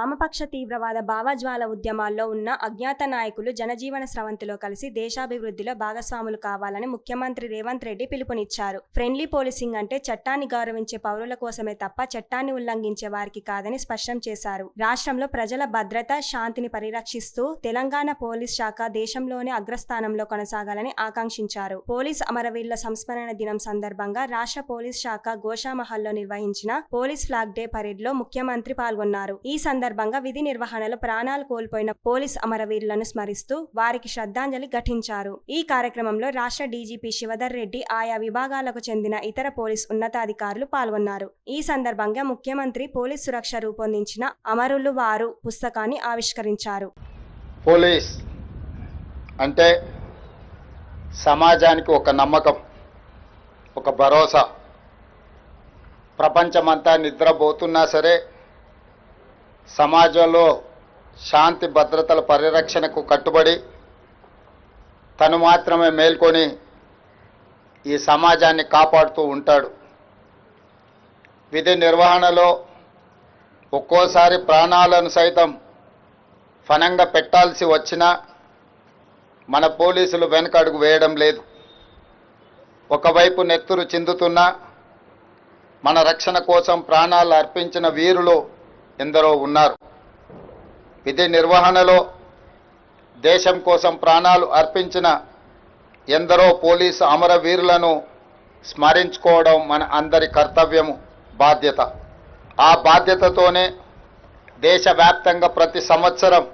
వామపక్ష తీవ్రవాద భావజ్వాల ఉద్యమాల్లో ఉన్న అజ్ఞాత నాయకులు జనజీవన స్రవంతిలో కలిసి దేశాభివృద్ధిలో భాగస్వాములు కావాలని ముఖ్యమంత్రి రేవంత్ రెడ్డి పిలుపునిచ్చారు. ఫ్రెండ్లీ పోలీసింగ్ అంటే చట్టాన్ని గౌరవించే పౌరుల కోసమే తప్ప చట్టాన్ని ఉల్లంఘించే వారికి కాదని స్పష్టం చేశారు. రాష్ట్రంలో ప్రజల భద్రత శాంతిని పరిరక్షిస్తూ తెలంగాణ పోలీస్ శాఖ దేశంలోనే అగ్రస్థానంలో కొనసాగాలని ఆకాంక్షించారు. పోలీస్ అమరవీరుల సంస్మరణ దినం సందర్భంగా రాష్ట్ర పోలీస్ శాఖ గోషామహల్లో నిర్వహించిన పోలీస్ ఫ్లాగ్ డే పరేడ్లో ముఖ్యమంత్రి పాల్గొన్నారు. ఈ సందర్భంగా విధి నిర్వహణలో ప్రాణాలు కోల్పోయిన పోలీస్ అమరవీరులను స్మరిస్తూ వారికి శ్రద్ధాంజలి ఘటించారు. ఈ కార్యక్రమంలో రాష్ట్ర డీజీపీ శివధర్ రెడ్డి ఆయా విభాగాలకు చెందిన ఇతర పోలీస్ ఉన్నతాధికారులు పాల్గొన్నారు. ఈ సందర్భంగా ముఖ్యమంత్రి పోలీస్ సురక్ష రూపొందించిన అమరులు వారు పుస్తకాన్ని ఆవిష్కరించారు. పోలీస్ అంటే సమాజానికి ఒక నమ్మకం ఒక భరోసా. ప్రపంచమంతా నిద్రపోతున్నా సరే సమాజంలో శాంతి భద్రతల పరిరక్షణకు కట్టుబడి తను మాత్రమే మేల్కొని ఈ సమాజాన్ని కాపాడుతూ ఉంటాడు. విధి నిర్వహణలో ఒక్కోసారి ప్రాణాలను సైతం ఫనంగా పెట్టాల్సి వచ్చినా మన పోలీసులు వెనకడుగు వేయడం లేదు. ఒకవైపు నెత్తురు చిందుతున్నా మన రక్షణ కోసం ప్రాణాలు అర్పించిన వీరులు ఎందరో ఉన్నారు. విధి నిర్వహణలో దేశం కోసం ప్రాణాలు అర్పించిన ఎందరో పోలీసు అమరవీరులను స్మరించుకోవడం మన అందరి కర్తవ్యము బాధ్యత. ఆ బాధ్యతతోనే దేశవ్యాప్తంగా ప్రతి సంవత్సరం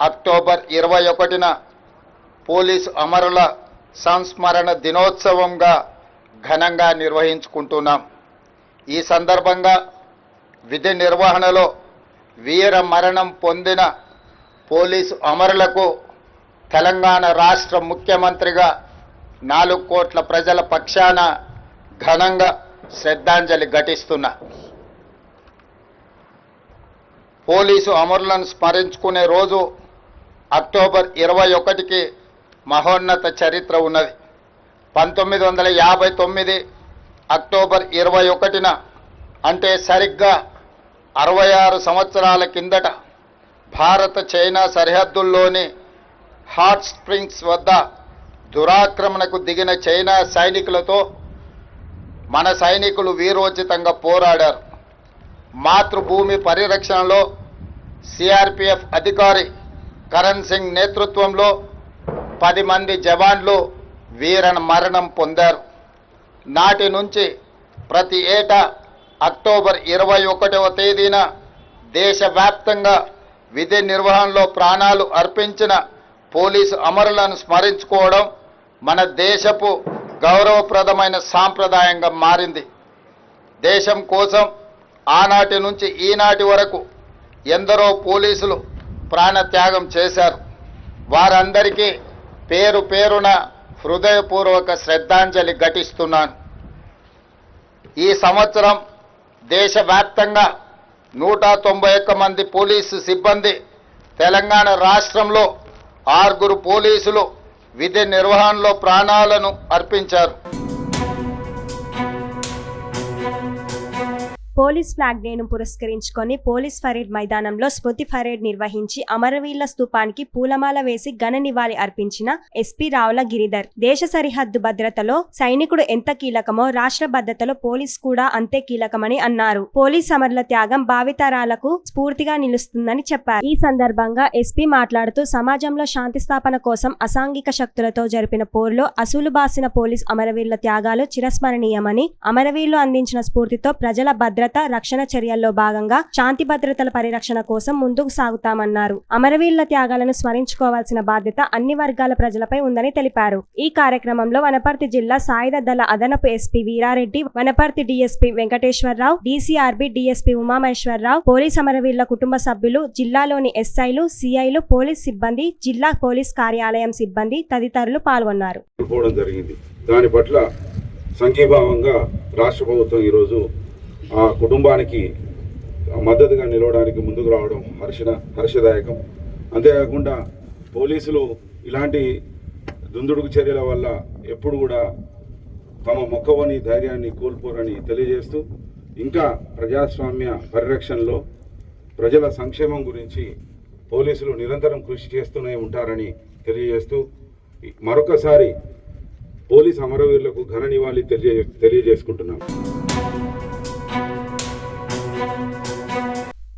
అక్టోబర్ ఇరవై ఒకటిన పోలీసు అమరుల సంస్మరణ దినోత్సవంగా ఘనంగా నిర్వహించుకుంటున్నాం. ఈ సందర్భంగా విధి నిర్వహణలో వీర మరణం పొందిన పోలీసు అమరులకు తెలంగాణ రాష్ట్ర ముఖ్యమంత్రిగా నాలుగు కోట్ల ప్రజల పక్షాన ఘనంగా శ్రద్ధాంజలి ఘటిస్తున్నా. పోలీసు అమరులను స్మరించుకునే రోజు అక్టోబర్ ఇరవై ఒకటికి మహోన్నత చరిత్ర ఉన్నది. పంతొమ్మిది వందల యాభై తొమ్మిది అక్టోబర్ ఇరవై ఒకటిన అంటే సరిగ్గా అరవై ఆరు సంవత్సరాల కిందట భారత చైనా సరిహద్దుల్లోని హాట్ స్ప్రింగ్స్ వద్ద దురాక్రమణకు దిగిన చైనా సైనికులతో మన సైనికులు వీరోచితంగా పోరాడారు. మాతృభూమి పరిరక్షణలో సిఆర్పిఎఫ్ అధికారి కరణ్ సింగ్ నేతృత్వంలో పది మంది జవాన్లు వీరన మరణం పొందారు. నాటి నుంచి ప్రతి ఏటా అక్టోబర్ ఇరవై ఒకటవ తేదీన దేశవ్యాప్తంగా విధి నిర్వహణలో ప్రాణాలు అర్పించిన పోలీసు అమరులను స్మరించుకోవడం మన దేశపు గౌరవప్రదమైన సాంప్రదాయంగా మారింది. దేశం కోసం ఆనాటి నుంచి ఈనాటి వరకు ఎందరో పోలీసులు ప్రాణత్యాగం చేశారు. వారందరికీ పేరు పేరున హృదయపూర్వక శ్రద్ధాంజలి ఘటిస్తున్నాను. ఈ సంవత్సరం దేశవ్యాప్తంగా నూట తొంభై ఒక్క మంది పోలీసు సిబ్బంది తెలంగాణ రాష్ట్రంలో ఆరుగురు పోలీసులు విధి నిర్వహణలో ప్రాణాలను అర్పించారు. పోలీస్ ఫ్లాగ్ డేను పురస్కరించుకొని పోలీస్ పరేడ్ మైదానంలో స్మృతి పరేడ్ నిర్వహించి అమరవీరుల స్తూపానికి పూలమాల వేసి ఘన నివాళి అర్పించిన ఎస్పీ రావుల గిరిధర్. దేశ సరిహద్దు భద్రతలో సైనికుడు ఎంత కీలకమో రాష్ట్ర భద్రతలో పోలీస్ కూడా అంతే కీలకమని అన్నారు. పోలీస్ అమరుల త్యాగం భావితరాలకు స్ఫూర్తిగా నిలుస్తుందని చెప్పారు. ఈ సందర్భంగా ఎస్పీ మాట్లాడుతూ సమాజంలో శాంతి స్థాపన కోసం అసాంఘిక శక్తులతో జరిపిన పోరులో అసూలు బాసిన పోలీస్ అమరవీరుల త్యాగాలు చిరస్మరణీయమని అమరవీరులు అందించిన స్ఫూర్తితో ప్రజల భద్రత రక్షణ చర్యల్లో భాగంగా శాంతి భద్రతల పరిరక్షణ కోసం ముందుకు సాగుతామన్నారు. అమరవీరుల త్యాగాలను స్మరించుకోవాల్సిన బాధ్యత అన్ని వర్గాల ప్రజలపై ఉందని తెలిపారు. ఈ కార్యక్రమంలో వనపర్తి జిల్లా సాయుధ దళ అదనపు SP Veerareddy Wanaparthy DSP Venkateswararao DCRB DSP Umameswararao police అమరవీరుల కుటుంబ సభ్యులు జిల్లాలోని ఎస్ఐలు సిఐలు పోలీస్ సిబ్బంది జిల్లా పోలీస్ కార్యాలయం సిబ్బంది తదితరులు పాల్గొన్నారు. దాని పట్ల సంఘీభావంగా రాష్ట్ర ప్రభుత్వం ఈరోజు ఆ కుటుంబానికి మద్దతుగా నిలవడానికి ముందుకు రావడం హర్షణ హర్షదాయకం. అంతేకాకుండా పోలీసులు ఇలాంటి దుందుడుకు చర్యల వల్ల ఎప్పుడు కూడా తమ మొక్కవని ధైర్యాన్ని కోల్పోరని తెలియజేస్తూ ఇంకా ప్రజాస్వామ్య పరిరక్షణలో ప్రజల సంక్షేమం గురించి పోలీసులు నిరంతరం కృషి చేస్తూనే ఉంటారని తెలియజేస్తూ మరొకసారి పోలీస్ అమరవీరులకు ఘన నివాళి తెలియ తెలియజేసుకుంటున్నాం.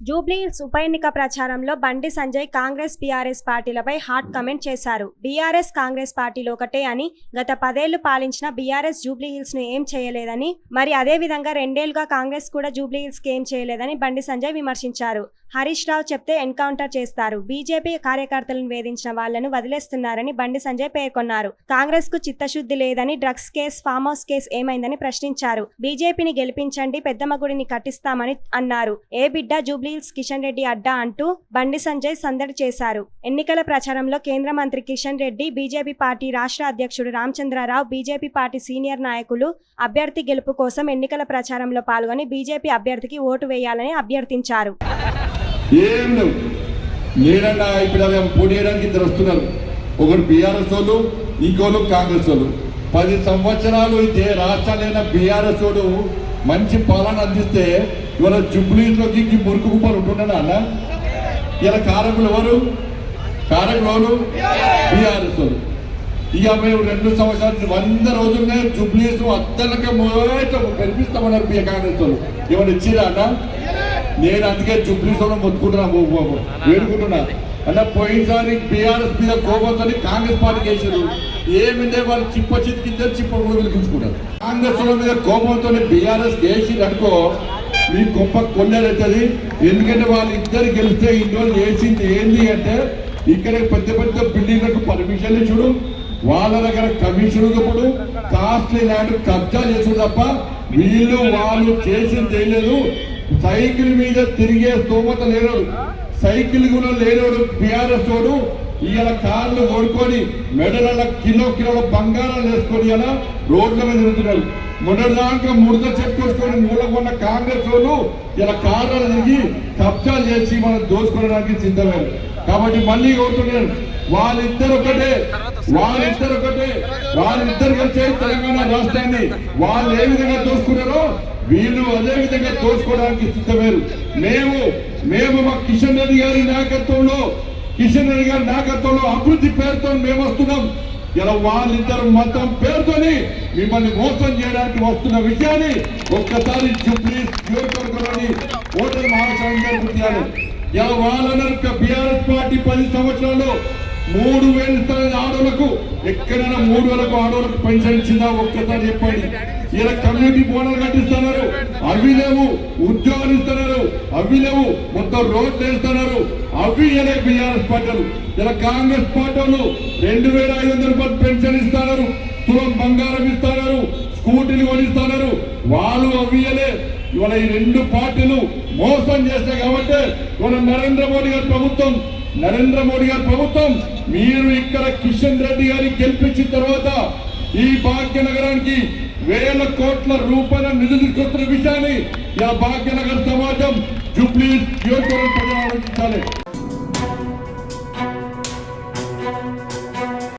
జూబ్లీహిల్స్ ఉప ఎన్నిక ప్రచారంలో బండి సంజయ్ కాంగ్రెస్ బీఆర్ఎస్ పార్టీలపై హాట్ కమెంట్ చేశారు. బీఆర్ఎస్ కాంగ్రెస్ పార్టీలు ఒకటే అని గత పదేళ్ళు పాలించిన బీఆర్ఎస్ జూబ్లీహిల్స్ను ఏం చేయలేదని మరి అదే విధంగా రెండేళ్ళుగా కాంగ్రెస్ కూడా జూబ్లీహిల్స్కి ఏం చేయలేదని బండి సంజయ్ విమర్శించారు. హరీష్ రావు చెప్తే ఎన్కౌంటర్ చేస్తారు. బీజేపీ కార్యకర్తలను వేధించిన వాళ్ళను వదిలేస్తున్నారని బండి సంజయ్ పేర్కొన్నారు. కాంగ్రెస్కు చిత్తశుద్ధి లేదని drugs case farm house case ఏమైందని ప్రశ్నించారు. బీజేపీని గెలిపించండి పెద్దమ్మ గుడిని కట్టిస్తామని అన్నారు. ఏ బిడ్డ జూబ్లీహిల్స్ కిషన్ రెడ్డి అడ్డా అంటూ బండి సంజయ్ సందడి చేశారు. ఎన్నికల ప్రచారంలో కేంద్ర మంత్రి కిషన్ రెడ్డి బీజేపీ పార్టీ రాష్ట్ర అధ్యక్షుడు రామచంద్రరావు బీజేపీ పార్టీ సీనియర్ నాయకులు అభ్యర్థి గెలుపు కోసం ఎన్నికల ప్రచారంలో పాల్గొని బీజేపీ అభ్యర్థికి ఓటు వేయాలని అభ్యర్థించారు. ఏం లేవు. లేడన్నా ఇప్పుడు అవి పోటీ చేయడానికి ఇద్దరు వస్తున్నారు. ఒకరు బీఆర్ఎస్ వాళ్ళు ఇంకోళ్ళు కాంగ్రెస్ వాళ్ళు. పది సంవత్సరాలు ఇదే రాష్ట్రాలైన బీఆర్ఎస్ వాడు మంచి పాలన అందిస్తే ఇవాళ జుబ్లీలోకి ఈ మురుకు కుప్పలు ఉంటున్నాడు అన్న? ఇలా కారకులు ఎవరు? కారకులు ఎవరు? బీఆర్ఎస్ ఇక మేము రెండు సంవత్సరాలు వంద రోజులనే జుబ్లీస్ అద్దలకే మొదట కనిపిస్తామన్నారు బియ్య కాంగ్రెస్ వాళ్ళు. ఏమైనా ఇచ్చిరా అన్న? నేను అందుకే జుబ్లీస్ వాళ్ళు బాబు వేడుకుంటున్నా. అంటే పోయినసారి బీఆర్ఎస్ మీద కోపంతో కాంగ్రెస్ పార్టీకి వేసారు ఏమిందే వాళ్ళు చిప్ప చితికించారు చిప్ప కూడా కాంగ్రెస్ వాళ్ళ మీద కోపంతో బీఆర్ఎస్ వేసి అనుకో మీ గొప్ప కొల్లేరవుతుంది ఎందుకంటే వాళ్ళు ఇద్దరు గెలిస్తే ఇన్ని వేసింది చేసింది అంటే ఇక్కడ పెద్ద పెద్ద బిల్డింగ్లకు పర్మిషన్ ఇచ్చుడు. వాళ్ళ దగ్గర కమిషన్ ఇప్పుడు కాస్ట్లీ ల్యాండ్ కబ్జా చేసుడు తప్ప వీళ్ళు వాళ్ళు చేసింది చేయలేదు సైకిల్ మీద తిరిగే స్తోమత లేరు సైకిల్ కూడా లేనోడు బీఆర్ఎస్ వాడు ఇలా కార్లు కొనుక్కొని మెడల కిలో కిలోల బంగారాలు వేసుకొని ఇలా రోడ్ల మీద తిరుగుతున్నారు మొదటిదాకా ముడత చెప్పుకొని మూలకొన్న కాంగ్రెస్ వాళ్ళు ఇలా కార్లు తిరిగి కబ్జాలు చేసి మనం దోచుకోవడానికి సిద్ధమే కాబట్టి మళ్ళీ కోరుతున్నాను వాళ్ళిద్దరు ఒకటే వాళ్ళిద్దరు ఒకటే వాళ్ళిద్దరు కలిసే తెలంగాణ రాష్ట్రాన్ని వాళ్ళు ఏ విధంగా దోచుకున్నారో వీళ్ళు అదే విధంగా దోచుకోవడానికి సిద్ధమేరు మేము మేము మా కిషన్ రెడ్డి గారి నాయకత్వంలో కిషన్ రెడ్డి గారి నాయకత్వంలో అభివృద్ధి పేరుతో మేము వస్తున్నాం. ఇలా వాళ్ళిద్దరు మతం పేరుతోని మిమ్మల్ని మోసం చేయడానికి వస్తున్న విషయాన్ని ఒక్కసారి ప్లీజ్ నియోజకవర్గంలోని ఓటర్ మహాశయంగా గుర్తియాలి ఇలా వాళ్ళన్నారు బీఆర్ఎస్ పార్టీ పది సంవత్సరాల్లో మూడు వేల ఇస్తారని ఎక్కడైనా మూడు వేలకు ఆడోళ్ళకు పెన్షన్ ఇచ్చిందా? ఒక్కసారి చెప్పండి. ఇలా కమ్యూనిటీ బోనలు కట్టిస్తున్నారు. అవి లేవు ఉద్యోగాలు ఇస్తున్నారు. అవి లేవు మొత్తం రోడ్లు వేస్తున్నారు. అవి ఇలా బీఆర్ఎస్ పార్టీలు. ఇలా కాంగ్రెస్ పార్టీలు రెండు వేల ఐదు వందల రూపాయలు పెన్షన్ ఇస్తున్నారు. తులం బంగారం ఇస్తున్నారు. స్కూటీలు కొనిస్తున్నారు. వాళ్ళు అవ్వియలే ఇవాళ ఈ రెండు పార్టీలు మోసం చేస్తాయి కాబట్టి ఇవాళ నరేంద్ర మోడీ గారి ప్రభుత్వం నరేంద్ర మోడీ గారి ప్రభుత్వం మీరు ఇక్కడ కిషన్ రెడ్డి గారిని గెలిపించిన తర్వాత ఈ భాగ్యనగరానికి వేల కోట్ల రూపాయల నిధులు తీసుకొస్తున్న విషయాన్ని ఈ భాగ్యనగర్ సమాజం జూబ్లీ నియోజకవర్గం ఆలోచించాలి.